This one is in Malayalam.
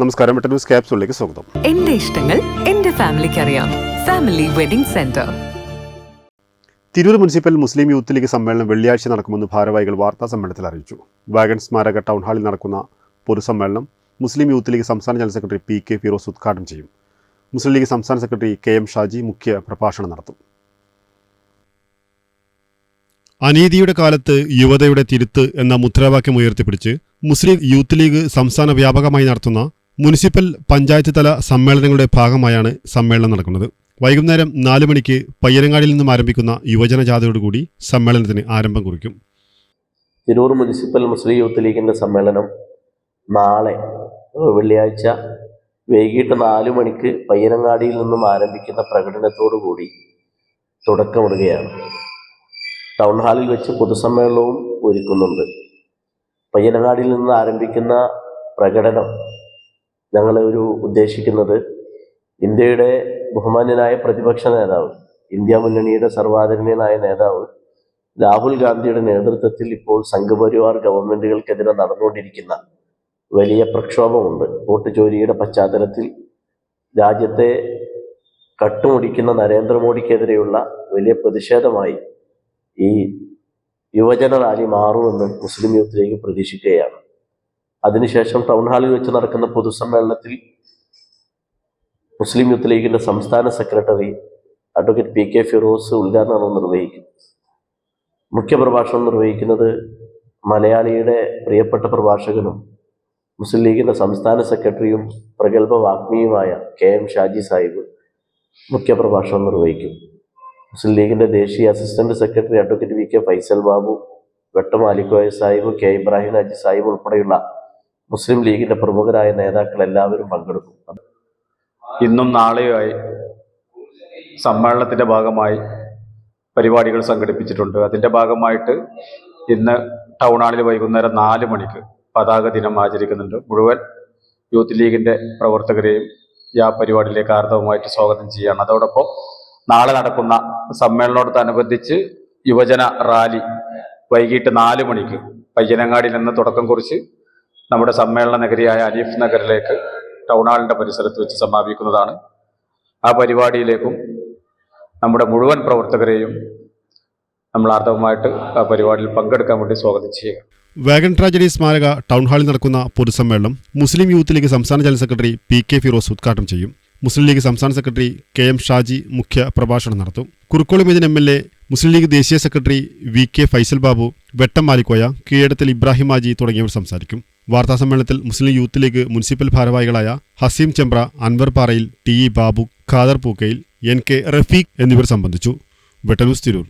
നമസ്കാരം. മെട്ട ന്യൂസ് ക്യാപ്സുകളിലേക്ക് സ്വാഗതം. എന്റെ ഇഷ്ടങ്ങൾ എന്റെ ഫാമിലിക്ക് അറിയാം family wedding centre. Tirur municipal Muslim youth league സമ്മേളനം വെള്ളിയാഴ്ച നടക്കുമെന്ന് ഭാരവാഹികൾ വാർത്താ സമ്മേളനത്തിൽ അറിയിച്ചു. വാഗൺ സ്മാരക ടൗൺ ഹാളിൽ നടക്കുന്ന പൊതുസമ്മേളനം മുസ്ലിം യൂത്ത് ലീഗ് സംസ്ഥാന general secretary P K Firoz ഉദ്ഘാടനം ചെയ്യും. മുസ്ലിം ലീഗ് സംസ്ഥാന സെക്രട്ടറി കെ എം ഷാജി മുഖ്യ പ്രഭാഷണം നടത്തും. അനീതിയുടെ കാലത്ത് യുവതയുടെ തിരുത്ത് എന്ന മുദ്രാവാക്യം ഉയർത്തിപ്പിടിച്ച് മുസ്ലിം യൂത്ത് ലീഗ് സംസ്ഥാന വ്യാപകമായി നടത്തുന്ന മുനിസിപ്പൽ പഞ്ചായത്ത് തല സമ്മേളനങ്ങളുടെ ഭാഗമായാണ് സമ്മേളനം നടക്കുന്നത്. വൈകുന്നേരം നാല് മണിക്ക് പയ്യനങ്ങാടിയിൽ നിന്നും ആരംഭിക്കുന്ന യുവജന ജാഥയോടുകൂടി സമ്മേളനത്തിന് ആരംഭം കുറിക്കും. തിരൂർ മുനിസിപ്പൽ മുസ്ലിം യൂത്ത് ലീഗിന്റെ സമ്മേളനം നാളെ വെള്ളിയാഴ്ച വൈകിട്ട് നാല് മണിക്ക് പയ്യനങ്ങാടിയിൽ നിന്നും ആരംഭിക്കുന്ന പ്രകടനത്തോടു കൂടി തുടക്കമിടുകയാണ്. ടൗൺ ഹാളിൽ വെച്ച് പൊതുസമ്മേളനവും ഒരുക്കുന്നുണ്ട്. പയ്യനങ്ങാടിയിൽ നിന്ന് ആരംഭിക്കുന്ന പ്രകടനം ഞങ്ങൾ ഒരു ഉദ്ദേശിക്കുന്നത് ഇന്ത്യയുടെ ബഹുമാന്യനായ പ്രതിപക്ഷ നേതാവ് ഇന്ത്യ മുന്നണിയുടെ സർവാദരണീയനായ നേതാവ് രാഹുൽ ഗാന്ധിയുടെ നേതൃത്വത്തിൽ ഇപ്പോൾ സംഘപരിവാർ ഗവൺമെന്റുകൾക്കെതിരെ നടന്നുകൊണ്ടിരിക്കുന്ന വലിയ പ്രക്ഷോഭമുണ്ട്. വോട്ട് ചോരിയുടെ പശ്ചാത്തലത്തിൽ രാജ്യത്തെ കട്ടുമുടിക്കുന്ന നരേന്ദ്രമോദിക്കെതിരെയുള്ള വലിയ പ്രതിഷേധമായി ഈ യുവജന റാലി മാറുമെന്ന് മുസ്ലിം യൂത്ത് ലീഗ് പ്രതീക്ഷിക്കുകയാണ്. അതിനുശേഷം ടൗൺ ഹാളിൽ വെച്ച് നടക്കുന്ന പൊതുസമ്മേളനത്തിൽ മുസ്ലിം യൂത്ത് ലീഗിന്റെ സംസ്ഥാന secretary advocate P K Firoz ഉദ്ഘാടനം നിർവഹിക്കും. മുഖ്യപ്രഭാഷണം നിർവഹിക്കുന്നത് മലയാളിയുടെ പ്രിയപ്പെട്ട പ്രഭാഷകനും മുസ്ലിം ലീഗിന്റെ സംസ്ഥാന സെക്രട്ടറിയും പ്രഗത്ഭ വാഗ്മിയുമായ കെ എം ഷാജി സാഹിബ് മുഖ്യപ്രഭാഷണം നിർവഹിക്കും. മുസ്ലിം ലീഗിന്റെ ദേശീയ assistant secretary advocate V K Faisal Babu Vettam Alikoya Sahib K Ibrahim Haji Sahib ഉൾപ്പെടെയുള്ള മുസ്ലിം ലീഗിന്റെ പ്രമുഖരായ നേതാക്കൾ എല്ലാവരും പങ്കെടുക്കും. ഇന്നും നാളെയുമായി സമ്മേളനത്തിന്റെ ഭാഗമായി പരിപാടികൾ സംഘടിപ്പിച്ചിട്ടുണ്ട്. അതിന്റെ ഭാഗമായിട്ട് ഇന്ന് ടൗൺ ഹാളിൽ വൈകുന്നേരം നാല് മണിക്ക് പതാക ദിനം ആചരിക്കുന്നുണ്ട്. മുഴുവൻ യൂത്ത് ലീഗിന്റെ പ്രവർത്തകരെയും ആ പരിപാടിയിലേക്ക് ആർദവമായിട്ട് സ്വാഗതം ചെയ്യുകയാണ്. അതോടൊപ്പം നാളെ നടക്കുന്ന സമ്മേളനത്തോടനുബന്ധിച്ച് യുവജന റാലി വൈകിട്ട് നാല് മണിക്ക് പയ്യനങ്ങാടിയിൽ നിന്ന് തുടക്കം കുറിച്ച് നമ്മുടെ സമ്മേളന നഗരിയായ അലീഫ് നഗറിലേക്ക് ടൗൺ ഹാളിന്റെ പരിസരത്ത് വെച്ച് സമാപിക്കുന്നതാണ്. ആ പരിപാടിയിലേക്കും നമ്മുടെ മുഴുവൻ പ്രവർത്തകരെയും നമ്മൾ ആർദ്രമായിട്ട് ആ പരിപാടിയിൽ പങ്കെടുക്കാൻ വേണ്ടി സ്വാഗതം ചെയ്യുക. വാഗൺ ട്രാജഡി സ്മാരക ടൗൺ ഹാളിൽ നടക്കുന്ന പൊതുസമ്മേളനം മുസ്ലിം യൂത്ത് ലീഗ് സംസ്ഥാന general secretary P K Firoz ഉദ്ഘാടനം ചെയ്യും. മുസ്ലിം ലീഗ് സംസ്ഥാന സെക്രട്ടറി കെ എം ഷാജി മുഖ്യ പ്രഭാഷണം നടത്തും. Kurukkoli Meedin M L A Muslim league ദേശീയ secretary V K Faisal Babu Vettam Malikoya Keezhadathil Ibrahim Haji തുടങ്ങിയവർ സംസാരിക്കും. വാർത്താസമ്മേളനത്തിൽ മുസ്ലിം യൂത്ത് ലീഗ് മുനിസിപ്പൽ ഭാരവാഹികളായ Haseem Chembra Anwar Parayil T E Babu Khader Pookayil N K Rafeeq എന്നിവർ സംബന്ധിച്ചു. വെട്ടന്യൂസ് തിരൂർ.